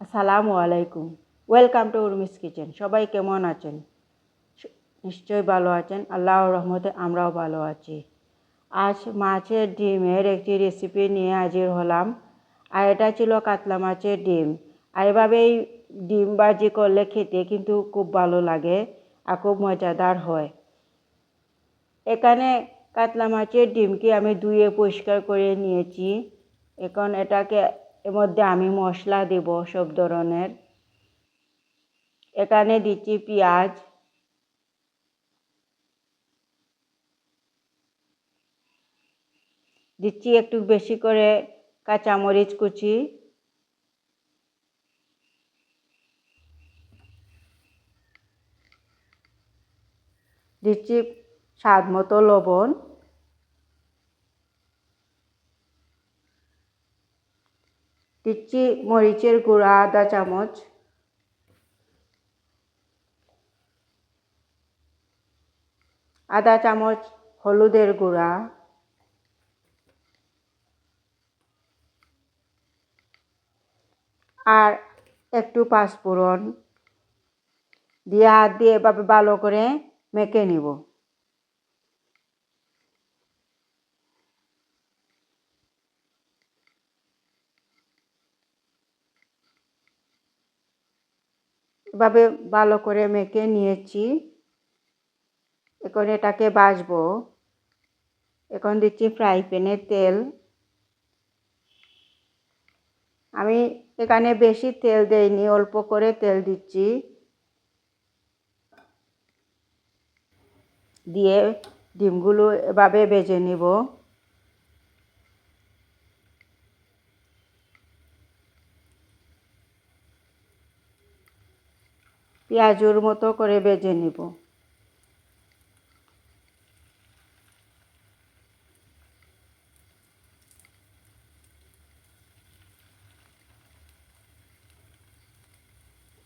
আসসালামু আলাইকুম। Welcome to Urmi's kitchen সবাই কেমন আছেন? নিশ্চয়ই ভালো আছেন। আল্লাহর রহমতে আমরাও ভালো আছি। আজ মাছের ডিমের একটি রেসিপি নিয়ে হাজির হলাম। আর এটা ছিল কাতলা মাছের ডিম। আর এভাবেই ডিম বাজি করলে খেতে কিন্তু খুব ভালো লাগে আর খুব মজাদার হয়। এখানে কাতলা মাছের ডিমকে আমি ধুয়ে পরিষ্কার করে নিয়েছি। এখন এটাকে এর মধ্যে আমি মশলা দেব সব ধরনের। এখানে দিচ্ছি পেঁয়াজ। দিচ্ছি একটু বেশি করে কাঁচামরিচ কুচি। দিচ্ছি স্বাদ মতো লবণ। দিচ্ছি মরিচের গুঁড়া আধা চামচ। আধা চামচ, হলুদের গুঁড়া। আর একটু পাঁচফোড়ন। দিয়ে হাত দিয়ে এভাবে ভালো করে মেখে নিব। এভাবে ভালো করে মেখে নিয়েছি। এখন এটাকে বাসবো। এখন দিচ্ছি ফ্রাই প্যানে তেল। আমি এখানে বেশি তেল দেইনি, অল্প করে তেল দিচ্ছি। দিয়ে ডিমগুলো এভাবে বেজে নিব। পেঁয়াজুর মতো করে বেজে নিব।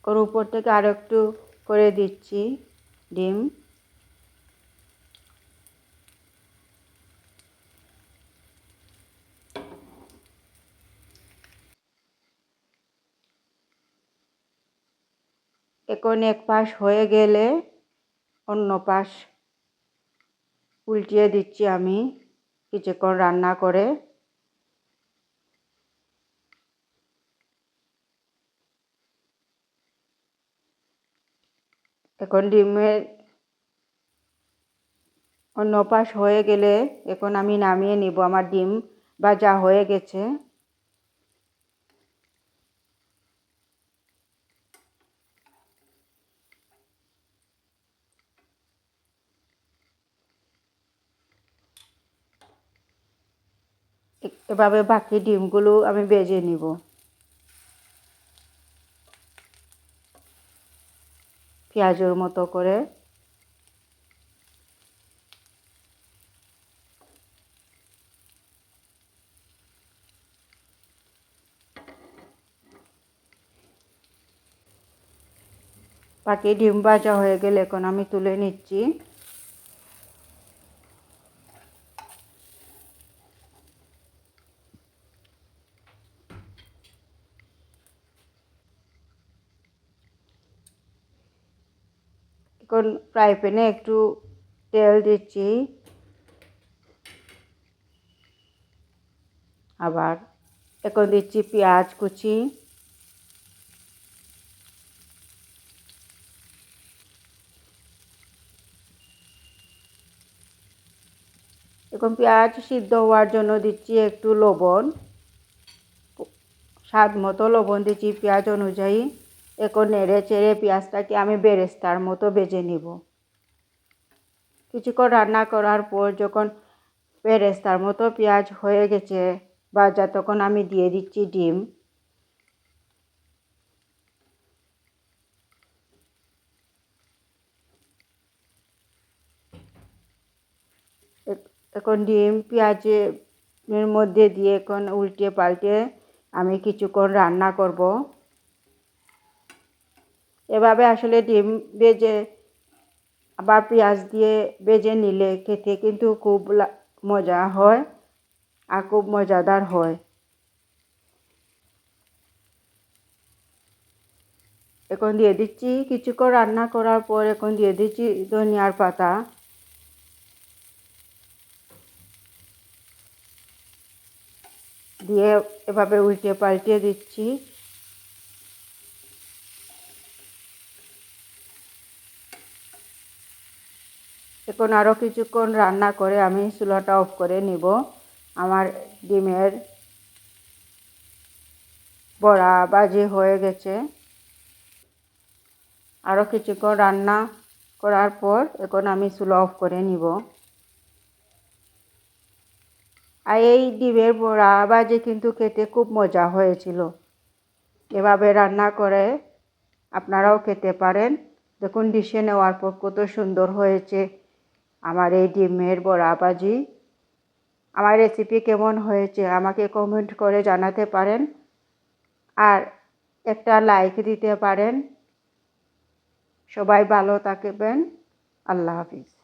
ওর উপর থেকে আরও একটু করে দিচ্ছি ডিম। এখন এক পাশ হয়ে গেলে অন্য পাশ উল্টিয়ে দিচ্ছি আমি কিছুক্ষণ রান্না করে। এখন ডিমের অন্য পাশ হয়ে গেলে এখন আমি নামিয়ে নিব আমার ডিম ভাজা হয়ে গেছে। এভাবে বাকি ডিমগুলো আমি বেজে নিব। পেঁয়াজের মতো করে। বাকি ডিম ভাজা হয়ে গেলে এখন আমি তুলে নিচ্ছি। এখন ফ্রাই প্যানে একটু তেল দিচ্ছি। আবার এখন দিচ্ছি পেঁয়াজ কুচি। এখন পেঁয়াজ সিদ্ধ হওয়ার জন্য দিচ্ছি একটু লবণ। স্বাদ মতো লবণ দিচ্ছি পেঁয়াজ অনুযায়ী। এখন নেড়ে চেড়ে পেঁয়াজটাকে আমি বেরেস্তার মতো বেজে নিব। কিছুক্ষণ রান্না করার পর যখন বেরেস্তার মতো পেঁয়াজ হয়ে গেছে ভাজা তখন আমি দিয়ে দিচ্ছি ডিম, এখন ডিম পেঁয়াজের মধ্যে দিয়ে এখন উল্টে পাল্টে আমি কিছুক্ষণ রান্না করব। এভাবে আসলে ডিম ভেজে আবার পেঁয়াজ দিয়ে ভেজে নিলে খেতে কিন্তু খুব মজা হয় আর খুব মজাদার হয়। এখন দিয়ে দিচ্ছি, কিছুক্ষণ রান্না করার পর এখন দিয়ে দিচ্ছি ধনিয়ার পাতা। দিয়ে এভাবে উল্টে পাল্টে দিচ্ছি। এখন আরও কিছুক্ষণ রান্না করে আমি চুলাটা অফ করে নিব। আমার ডিমের বড়া বাজি হয়ে গেছে। আরও কিছুক্ষণ রান্না করার পর এখন আমি চুলা অফ করে নিব। আর এই ডিমের বড়া বাজি কিন্তু খেতে খুব মজা হয়েছিল। এভাবে রান্না করে আপনারাও খেতে পারেন। দেখুন, ডিশে নেওয়ার পর কত সুন্দর হয়েছে। আমার এই ডিমের বড়া বাজি আমার রেসিপি কেমন হয়েছে আমাকে কমেন্ট করে জানাতে পারেন। আর একটা লাইক দিতে পারেন। সবাই ভালো থাকবেন। আল্লাহ হাফিজ।